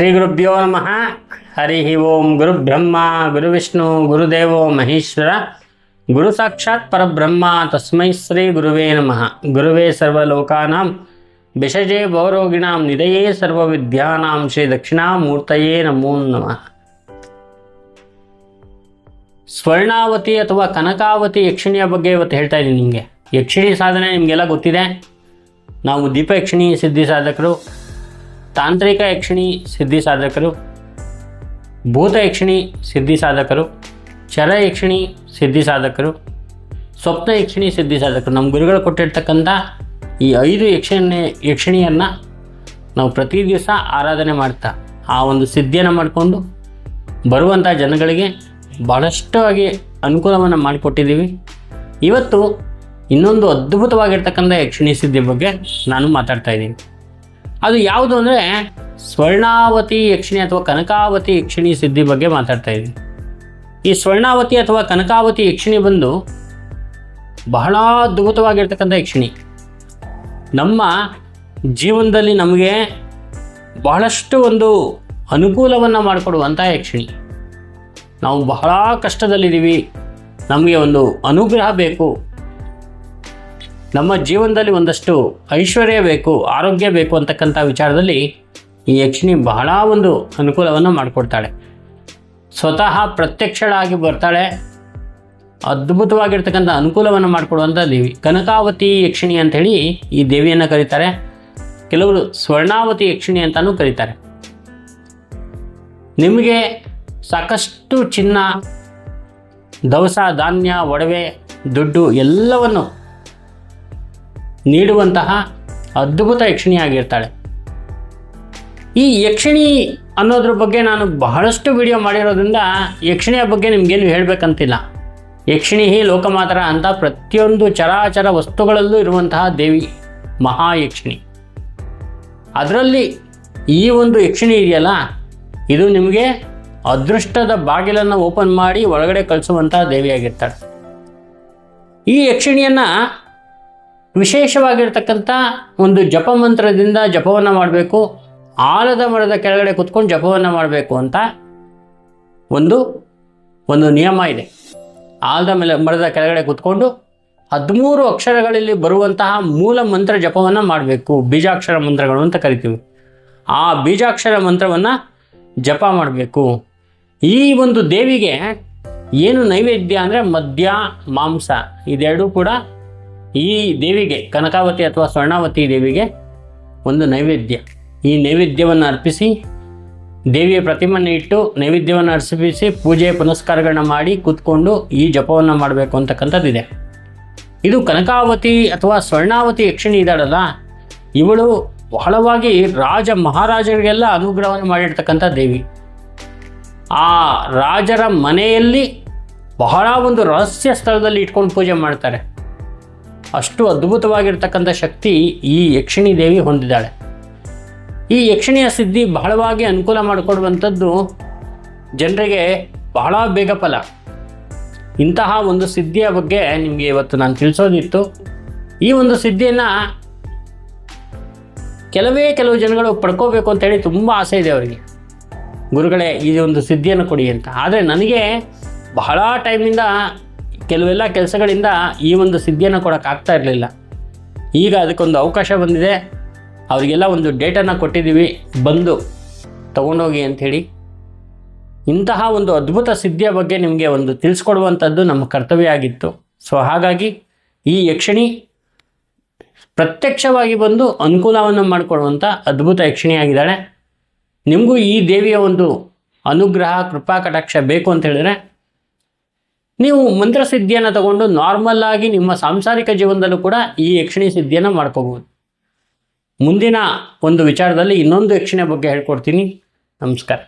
ಶ್ರೀ ಗುರುಭ್ಯೋ ನಮಃ. ಹರಿ ಓಂ ಗುರು ಬ್ರಹ್ಮ, ಗುರು ವಿಷ್ಣು ಗುರುದೇವೋ ಮಹೇಶ್ವರ. ಗುರು ಸಾಕ್ಷಾತ್ ಪರಬ್ರಹ್ಮ, ತಸ್ಮೈ ಶ್ರೀ ಗುರುವೇ ನಮಃ. ಗುರುವೇ ಸರ್ವಲೋಕಾನಾಂ, ವಿಷಜೇ ಭವರೋಗಿಣಾಂ ನಿಧಯೇ ಸರ್ವವಿದ್ಯಾನಾಂ, ಶ್ರೀ ದಕ್ಷಿಣಾಮೂರ್ತಯೇ ನಮೋ ನಮಃ. ಸ್ವರ್ಣಾವತಿ ಅಥವಾ ಕನಕಾವತಿ ಯಕ್ಷಿಣಿಯ ಬಗ್ಗೆ ಇವತ್ತು ಹೇಳ್ತಾ ಇದ್ದೀನಿ ನಿಮಗೆ. ಯಕ್ಷಿಣಿ ಸಾಧನೆ ನಿಮಗೆಲ್ಲ ಗೊತ್ತಿದೆ. ನಾವು ದೀಪ ಯಕ್ಷಿಣಿ ಸಿದ್ಧಿ ಸಾಧಕರು. ತಾಂತ್ರಿಕ ಯಕ್ಷಿಣಿ ಸಿದ್ಧಿ ಸಾಧಕರು, ಭೂತ ಯಕ್ಷಿಣಿ ಸಿದ್ಧಿ ಸಾಧಕರು, ಚರ ಯಕ್ಷಿಣಿ ಸಿದ್ಧಿ ಸಾಧಕರು, ಸ್ವಪ್ನ ಯಕ್ಷಿಣಿ ಸಿದ್ಧಿ ಸಾಧಕರು. ನಮ್ಮ ಗುರುಗಳು ಕೊಟ್ಟಿರ್ತಕ್ಕಂಥ ಈ ಐದು ಯಕ್ಷಿಣಿ, ಯಕ್ಷಿಣಿಯನ್ನು ನಾವು ಪ್ರತಿ ದಿವಸ ಆರಾಧನೆ ಮಾಡ್ತಾ, ಆ ಒಂದು ಸಿದ್ಧಿಯನ್ನು ಮಾಡಿಕೊಂಡು ಬರುವಂಥ ಜನಗಳಿಗೆ ಭಾಳಷ್ಟಾಗಿ ಅನುಕೂಲವನ್ನು ಮಾಡಿಕೊಟ್ಟಿದ್ದೀವಿ. ಇವತ್ತು ಇನ್ನೊಂದು ಅದ್ಭುತವಾಗಿರ್ತಕ್ಕಂಥ ಯಕ್ಷಿಣಿ ಸಿದ್ಧಿ ಬಗ್ಗೆ ನಾನು ಮಾತಾಡ್ತಾ ಇದ್ದೀನಿ. ಅದು ಯಾವುದು ಅಂದರೆ ಸ್ವರ್ಣಾವತಿ ಯಕ್ಷಿಣಿ ಅಥವಾ ಕನಕಾವತಿ ಯಕ್ಷಿಣಿ ಸಿದ್ಧಿ ಬಗ್ಗೆ ಮಾತಾಡ್ತಾ ಇದ್ದೀನಿ. ಈ ಸ್ವರ್ಣಾವತಿ ಅಥವಾ ಕನಕಾವತಿ ಯಕ್ಷಿಣಿ ಬಂದು ಬಹಳ ಅದ್ಭುತವಾಗಿರ್ತಕ್ಕಂಥ ಯಕ್ಷಿಣಿ. ನಮ್ಮ ಜೀವನದಲ್ಲಿ ನಮಗೆ ಬಹಳಷ್ಟು ಒಂದು ಅನುಕೂಲವನ್ನು ಮಾಡಿಕೊಡುವಂಥ ಯಕ್ಷಿಣಿ. ನಾವು ಬಹಳ ಕಷ್ಟದಲ್ಲಿದ್ದೀವಿ. ನಮಗೆ ಒಂದು ಅನುಗ್ರಹ ಬೇಕು. ನಮ್ಮ ಜೀವನದಲ್ಲಿ ಒಂದಷ್ಟು ಐಶ್ವರ್ಯ ಬೇಕು, ಆರೋಗ್ಯ ಬೇಕು ಅಂತಕ್ಕಂಥ ವಿಚಾರದಲ್ಲಿ ಈ ಯಕ್ಷಿಣಿ ಬಹಳ ಒಂದು ಅನುಕೂಲವನ್ನು ಮಾಡಿಕೊಡ್ತಾಳೆ. ಸ್ವತಃ ಪ್ರತ್ಯಕ್ಷಳಾಗಿ ಬರ್ತಾಳೆ. ಅದ್ಭುತವಾಗಿರ್ತಕ್ಕಂಥ ಅನುಕೂಲವನ್ನು ಮಾಡಿಕೊಡುವಂಥ ದೇವಿ. ಕನಕಾವತಿ ಯಕ್ಷಿಣಿ ಅಂಥೇಳಿ ಈ ದೇವಿಯನ್ನು ಕರೀತಾರೆ. ಕೆಲವರು ಸ್ವರ್ಣಾವತಿ ಯಕ್ಷಿಣಿ ಅಂತಲೂ ಕರೀತಾರೆ. ನಿಮಗೆ ಸಾಕಷ್ಟು ಚಿನ್ನ, ದವಸ, ಧಾನ್ಯ, ಒಡವೆ, ದುಡ್ಡು ಎಲ್ಲವನ್ನು ನೀಡುವಂತಹ ಅದ್ಭುತ ಯಕ್ಷಿಣಿಯಾಗಿರ್ತಾಳೆ ಈ ಯಕ್ಷಿಣಿ ಅನ್ನೋದ್ರ ಬಗ್ಗೆ ನಾನು ಬಹಳಷ್ಟು ವಿಡಿಯೋ ಮಾಡಿರೋದ್ರಿಂದ ಯಕ್ಷಿಣಿಯ ಬಗ್ಗೆ ನಿಮಗೇನು ಹೇಳಬೇಕಂತಿಲ್ಲ. ಯಕ್ಷಿಣಿ ಹಿ ಲೋಕಮಾತರ ಅಂತ ಪ್ರತಿಯೊಂದು ಚರಾಚರ ವಸ್ತುಗಳಲ್ಲೂ ಇರುವಂತಹ ದೇವಿ ಮಹಾಯಕ್ಷಿಣಿ ಅದರಲ್ಲಿ ಈ ಒಂದು ಯಕ್ಷಿಣಿ ಇದೆಯಲ್ಲ, ಇದು ನಿಮಗೆ ಅದೃಷ್ಟದ ಬಾಗಿಲನ್ನು ಓಪನ್ ಮಾಡಿ ಒಳಗಡೆ ಕಳಿಸುವಂತಹ ದೇವಿಯಾಗಿರ್ತಾಳೆ. ಈ ಯಕ್ಷಿಣಿಯನ್ನು ವಿಶೇಷವಾಗಿರ್ತಕ್ಕಂಥ ಒಂದು ಜಪ ಮಂತ್ರದಿಂದ ಜಪವನ್ನು ಮಾಡಬೇಕು, ಆಲದ ಮರದ ಕೆಳಗಡೆ ಕುತ್ಕೊಂಡು ಜಪವನ್ನು ಮಾಡಬೇಕು ಅಂತ ಒಂದು ಒಂದು ನಿಯಮ ಇದೆ. ಆಲದ ಮೇಲೆ, ಮರದ ಕೆಳಗಡೆ ಕುತ್ಕೊಂಡು ಹದಿಮೂರು ಅಕ್ಷರಗಳಲ್ಲಿ ಬರುವಂತಹ ಮೂಲ ಮಂತ್ರ ಜಪವನ್ನು ಮಾಡಬೇಕು. ಬೀಜಾಕ್ಷರ ಮಂತ್ರಗಳು ಅಂತ ಕರಿತೀವಿ. ಆ ಬೀಜಾಕ್ಷರ ಮಂತ್ರವನ್ನು ಜಪ ಮಾಡಬೇಕು. ಈ ಒಂದು ದೇವಿಗೆ ಏನು ನೈವೇದ್ಯ ಅಂದರೆ ಮದ್ಯ, ಮಾಂಸ, ಇದೆರಡೂ ಕೂಡ ಈ ದೇವಿಗೆ, ಕನಕಾವತಿ ಅಥವಾ ಸ್ವರ್ಣಾವತಿ ದೇವಿಗೆ ಒಂದು ನೈವೇದ್ಯ. ಈ ನೈವೇದ್ಯವನ್ನು ಅರ್ಪಿಸಿ, ದೇವಿಯ ಪ್ರತಿಮೆಯನ್ನು ಇಟ್ಟು ನೈವೇದ್ಯವನ್ನು ಅರ್ಪಿಸಿ ಪೂಜೆ ಪುನಸ್ಕಾರಗಳನ್ನ ಮಾಡಿ ಕೂತ್ಕೊಂಡು ಈ ಜಪವನ್ನು ಮಾಡಬೇಕು ಅಂತಕ್ಕಂಥದ್ದಿದೆ. ಇದು ಕನಕಾವತಿ ಅಥವಾ ಸ್ವರ್ಣಾವತಿ ಯಕ್ಷಿಣಿ ಇದ್ದಾಳಲ್ಲ ಇವಳು ಬಹಳವಾಗಿ ರಾಜ ಮಹಾರಾಜರಿಗೆಲ್ಲ ಅನುಗ್ರಹವನ್ನು ಮಾಡಿರ್ತಕ್ಕಂಥ ದೇವಿ. ಆ ರಾಜರ ಮನೆಯಲ್ಲಿ ಬಹಳ ಒಂದು ರಹಸ್ಯ ಸ್ಥಳದಲ್ಲಿ ಇಟ್ಕೊಂಡು ಪೂಜೆ ಮಾಡ್ತಾರೆ. ಅಷ್ಟು ಅದ್ಭುತವಾಗಿರ್ತಕ್ಕಂಥ ಶಕ್ತಿ ಈ ಯಕ್ಷಿಣಿ ದೇವಿ ಹೊಂದಿದ್ದಾಳೆ. ಈ ಯಕ್ಷಿಣಿಯ ಸಿದ್ಧಿ ಬಹಳವಾಗಿ ಅನುಕೂಲ ಮಾಡಿಕೊಡುವಂಥದ್ದು ಜನರಿಗೆ ಬಹಳ ಬೇಗ ಫಲ. ಇಂತಹ ಒಂದು ಸಿದ್ಧಿಯ ಬಗ್ಗೆ ನಿಮಗೆ ಇವತ್ತು ನಾನು ತಿಳಿಸೋದಿತ್ತು. ಈ ಒಂದು ಸಿದ್ಧಿಯನ್ನು ಕೆಲವೇ ಕೆಲವು ಜನಗಳು ಪಡ್ಕೋಬೇಕು ಅಂತೇಳಿ ತುಂಬ ಆಸೆ ಇದೆ ಅವರಿಗೆ. ಗುರುಗಳೇ, ಈ ಒಂದು ಸಿದ್ಧಿಯನ್ನು ಕೊಡಿ ಅಂತ. ಆದರೆ ನನಗೆ ಬಹಳ ಟೈಮ್ನಿಂದ ಕೆಲವೆಲ್ಲ ಕೆಲಸಗಳಿಂದ ಈ ಒಂದು ಸಿದ್ಧಿಯನ್ನು ಕೊಡೋಕ್ಕಾಗ್ತಾ ಇರಲಿಲ್ಲ. ಈಗ ಅದಕ್ಕೊಂದು ಅವಕಾಶ ಬಂದಿದೆ. ಅವರಿಗೆಲ್ಲ ಒಂದು ಡೇಟನ್ನು ಕೊಟ್ಟಿದ್ದೀವಿ. ಬಂದು ತಗೊಂಡೋಗಿ ಅಂಥೇಳಿ. ಇಂತಹ ಒಂದು ಅದ್ಭುತ ಸಿದ್ಧಿಯ ಬಗ್ಗೆ ನಿಮಗೆ ಒಂದು ತಿಳಿಸ್ಕೊಡುವಂಥದ್ದು ನಮ್ಮ ಕರ್ತವ್ಯ ಆಗಿತ್ತು ಸೊ, ಹಾಗಾಗಿ ಈ ಯಕ್ಷಿಣಿ ಪ್ರತ್ಯಕ್ಷವಾಗಿ ಬಂದು ಅನುಕೂಲವನ್ನು ಮಾಡಿಕೊಡುವಂಥ ಅದ್ಭುತ ಯಕ್ಷಿಣಿಯಾಗಿದ್ದಾಳೆ. ನಿಮಗೂ ಈ ದೇವಿಯ ಒಂದು ಅನುಗ್ರಹ, ಕೃಪಾ, ಕಟಾಕ್ಷ ಬೇಕು ಅಂತ ಹೇಳಿದ್ರೆ ನೀವು ಮಂತ್ರಸಿದ್ಧಿಯನ್ನು ತಗೊಂಡು ನಾರ್ಮಲ್ ಆಗಿ ನಿಮ್ಮ ಸಾಂಸಾರಿಕ ಜೀವನದಲ್ಲೂ ಕೂಡ ಈ ಯಕ್ಷಿಣಿ ಸಿದ್ಧಿಯನ್ನು ಮಾಡ್ಕೋಬಹುದು ಮುಂದಿನ ಒಂದು ವಿಚಾರದಲ್ಲಿ ಇನ್ನೊಂದು ಯಕ್ಷಿಣೆ ಬಗ್ಗೆ ಹೇಳ್ಕೊಡ್ತೀನಿ. ನಮಸ್ಕಾರ.